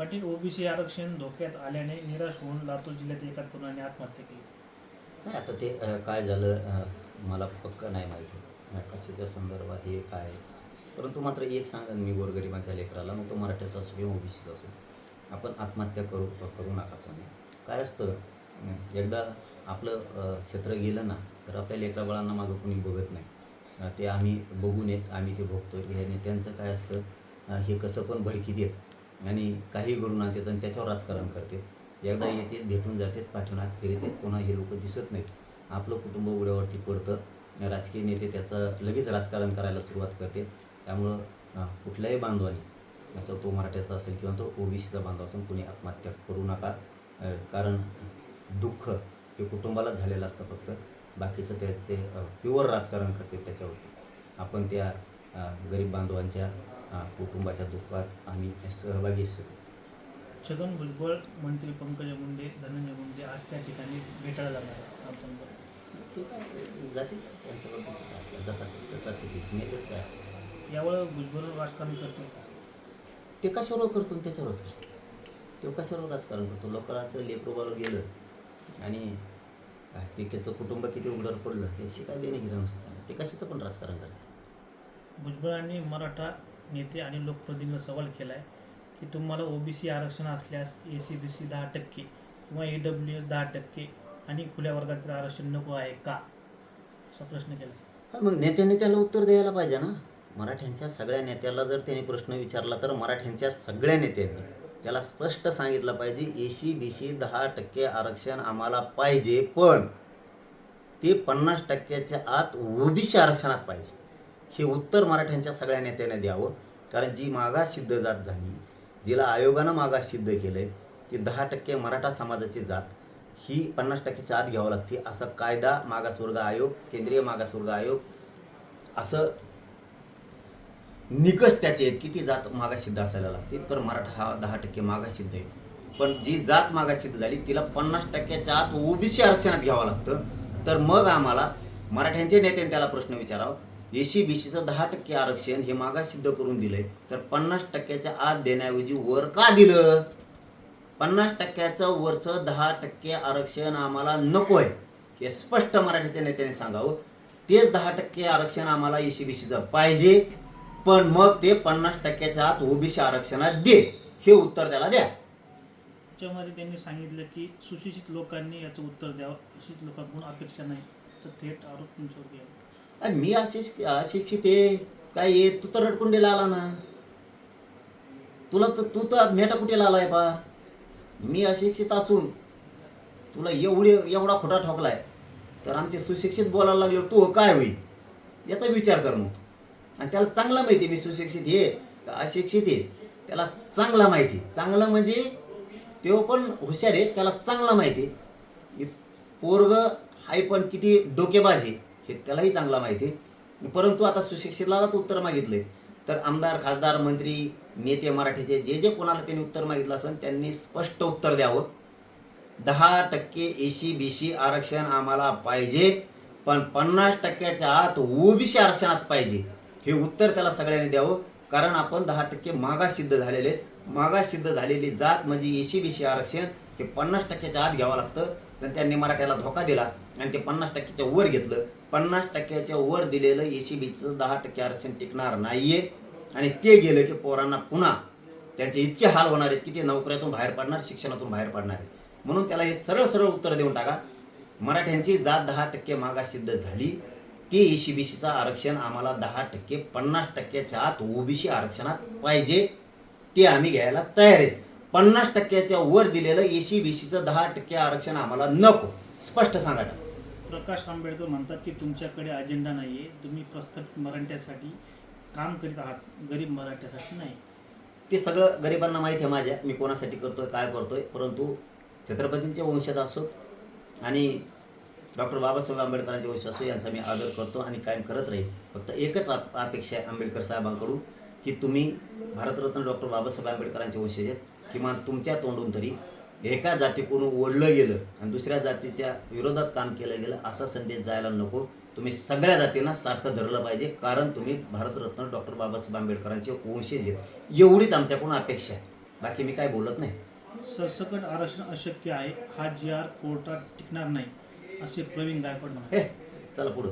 Patil OBC आरक्षण धोक्यात आल्याने निराश होऊन लातूर जिल्ह्यात एका तरुणाने आत्महत्या केली. नाही आता ते अ, काय झालं अ, मला पक्क नाही माहिती. अ, कशाच्या संदर्भात हे काय आहे. परंतु मात्र एक सांगा मी गोरगरिबाच्या लेकराला मग तो मराठ्याचा असो किंवा ओबीसीचा असो. आपण आत्महत्या करू करू नका कोणी. काय असतं अ, एकदा आपलं अ, क्षेत्र गेलं ना तर आपल्या लेकराबाळांना मागं कोणी बघत नाही. अ, ते आम्ही बघून येत आम्ही ते भोगतो हे नेत्यांचं काय असतं अ, हे कसं पण भडकी देत. आणि काही घडून आणतात आणि त्याच्यावर राजकारण करतात एकदा येतात भेटून जातात पाठवण्यात फिरतात पुन्हा हे लोक दिसत नाहीत. आपलं कुटुंब उड्यावरती पडतं. राजकीय नेते त्याचं लगेच राजकारण करायला सुरुवात करते. त्यामुळं कुठल्याही बांधवानी असं तो मराठ्याचा असेल किंवा तो ओबीसीचा बांधव असेल कोणी आत्महत्या करू नका. कारण दुःख हे कुटुंबाला झालेलं असतं फक्त. बाकीचं त्याचे प्युअर राजकारण करते त्याच्यावरती. आपण त्या गरीब बांधवांच्या कुटुंबाच्या दुःखात आम्ही सहभागी असतो. छगन भुजबळ मंत्री पंकजा मुंडे धनंजय मुंडे आज त्या ठिकाणी भेटायला जाणार आहेत सामसंग. ते काय जाते? असेल असतं यावेळी भुजबळ राजकारण करतील ते कशावर करतो त्याच्यावरच काय? तो कशावर राजकारण करतो? लोकांचं लेकरोबाला गेलं आणि ते त्याचं कुटुंब किती उघडर पडलं हे काय देणे घेणं नसतं. ते कशाचं पण राजकारण करतात. भुजबळांनी मराठा नेते आणि लोकप्रतिनिधींना सवाल केला आहे की तुम्हाला ओ बी सी आरक्षण असल्यास ए सी बी सी दहा टक्के किंवा ए डब्ल्यू एस दहा टक्के आणि खुल्या वर्गाचं आरक्षण नको आहे का? असा प्रश्न केला. मग नेत्याने त्याला उत्तर द्यायला पाहिजे ना? मराठ्यांच्या सगळ्या नेत्याला जर त्याने प्रश्न विचारला तर मराठ्यांच्या सगळ्या नेत्यांनी त्याला स्पष्ट सांगितलं पाहिजे ए सी बी सी दहा टक्के आरक्षण आम्हाला पाहिजे पण ते पन्नास टक्क्याच्या आत ओबीसी आरक्षणात पाहिजे. हे उत्तर मराठ्यांच्या सगळ्या नेत्याने द्यावं. कारण जी मागास सिद्ध जात झाली जिला आयोगानं मागास सिद्ध केलं आहे ती दहा टक्के मराठा समाजाची जात ही पन्नास टक्क्याच्या आत घ्यावं लागते. असं कायदा मागासवर्ग आयोग केंद्रीय मागासवर्ग आयोग असं निकष त्याचे आहेत की ती जात मागासिद्ध असायला लागते. तर मराठा हा दहा टक्के मागासिद्ध आहे. पण जी जात मागासिद्ध झाली तिला पन्नास टक्क्याच्या आत ओबीसी आरक्षणात घ्यावं लागतं. तर मग आम्हाला मराठ्यांचे नेत्यांनी त्याला प्रश्न विचारावा. एसी बी सीचं दहा टक्के आरक्षण हे मागासिद्ध करून दिलंय. तर पन्नास टक्क्याच्या आत देण्याऐवजी वर का दिलं? पन्नास टक्क्याचं वरचं दहा टक्के आरक्षण आम्हाला नको आहे हे स्पष्ट मराठीच्या नेत्याने सांगावं. तेच दहा टक्के आरक्षण आम्हाला एसी बी सीचं पाहिजे. पण मग ते पन्नास टक्क्याच्या आत ओबीसी आरक्षणात दे. हे उत्तर त्याला द्या. त्याच्यामध्ये त्यांनी सांगितलं की सुशिक्षित लोकांनी याचं उत्तर द्यावं. सुशिक्षित लोकांकडून अपेक्षा नाही. तर थेट आरोप तुमच्यावर घ्यावा अरे मी अशिक्षित अशिक्षित आहे. काय ये तू तर रडकुंडीला आला ना. तुला तर तू तर मेटा कुठे लाला आहे पा मी अशिक्षित असून तुला एवढे एवढा खोटा ठोकलाय. तर आमचे सुशिक्षित बोलायला लागले तू काय होईल? याचा विचार कर मग. तू. आणि त्याला चांगला माहिती आहे मी सुशिक्षित आहे का अशिक्षित आहे त्याला चांगला माहिती आहे. चांगलं म्हणजे तो पण हुशार आहे त्याला चांगला माहिती आहे. पोरग हाय पण किती डोकेबाज आहे. हे त्यालाही चांगला माहिती आहे. परंतु आता सुशिक्षितलाच उत्तर मागितले. तर आमदार खासदार मंत्री नेते मराठीचे जे जे कोणाला त्यांनी उत्तर मागितलं असेल त्यांनी स्पष्ट उत्तर द्यावं. दहा टक्के ए सी बी सी आरक्षण आम्हाला पाहिजे पण पन्नास टक्क्याच्या आत ओबीसी आरक्षणात पाहिजे. हे उत्तर त्याला सगळ्यांनी द्यावं. कारण आपण दहा टक्के मागास सिद्ध झालेले आहेत. मागास सिद्ध झालेली जात म्हणजे ए सी बी सी आरक्षण हे पन्नास टक्क्याच्या आत घ्यावं लागतं. तर त्यांनी मराठ्याला धोका दिला आणि ते पन्नास टक्क्याच्या वर घेतलं. पन्नास टक्क्याच्या वर दिलेलं ए सी बीचं दहा टक्के आरक्षण टिकणार नाहीये. आणि ते गेलं की पोरांना पुन्हा त्यांचे इतके हाल होणार आहेत की ते नोकऱ्यातून बाहेर पडणार शिक्षणातून बाहेर पडणार आहेत. म्हणून त्याला हे सरळ सरळ उत्तर देऊन टाका. मराठ्यांची जात दहा टक्के मागास सिद्ध झाली. ते ए सी बी सीचं आरक्षण आम्हाला दहा टक्के पन्नास टक्क्याच्या आत ओबीसी आरक्षणात पाहिजे. ते आम्ही घ्यायला तयार आहेत. पन्नास टक्क्याच्या वर दिलेलं एसी बी सीचं दहा टक्के आरक्षण आम्हाला नको. स्पष्ट सांगा प्रकाश आंबेडकर म्हणतात की तुमच्याकडे अजेंडा नाही आहे तुम्ही प्रस्थापित मराठ्यासाठी काम करीत आहात. गरीब मराठ्यासाठी नाही. ते सगळं गरिबांना माहीत आहे माझ्या. मी कोणासाठी करतोय काय करतोय? परंतु छत्रपतींचे वंशज असो आणि डॉक्टर बाबासाहेब आंबेडकरांचे वंश असो यांचा मी आदर करतो आणि कायम करत राहील फक्त एकच अपेक्षा आहे आंबेडकर साहेबांकडून. की तुम्ही भारतरत्न डॉक्टर बाबासाहेब आंबेडकरांचे वंशज आहेत. किमान तुमच्या तोंडून तरी एका जातीकडून ओढलं गेलं आणि दुसऱ्या जातीच्या विरोधात काम केलं गेलं असा संदेश जायला नको. तुम्ही सगळ्या जातींना सारखं धरलं पाहिजे कारण तुम्ही भारतरत्न डॉक्टर बाबासाहेब आंबेडकरांचे वंशज आहेत. एवढीच आमच्याकडून अपेक्षा आहे. बाकी मी काय बोलत नाही. सरसकट आरक्षण अशक्य आहे. हा जी आर कोर्टात टिकणार नाही असे प्रवीण गायकवाड हे चला पुढं.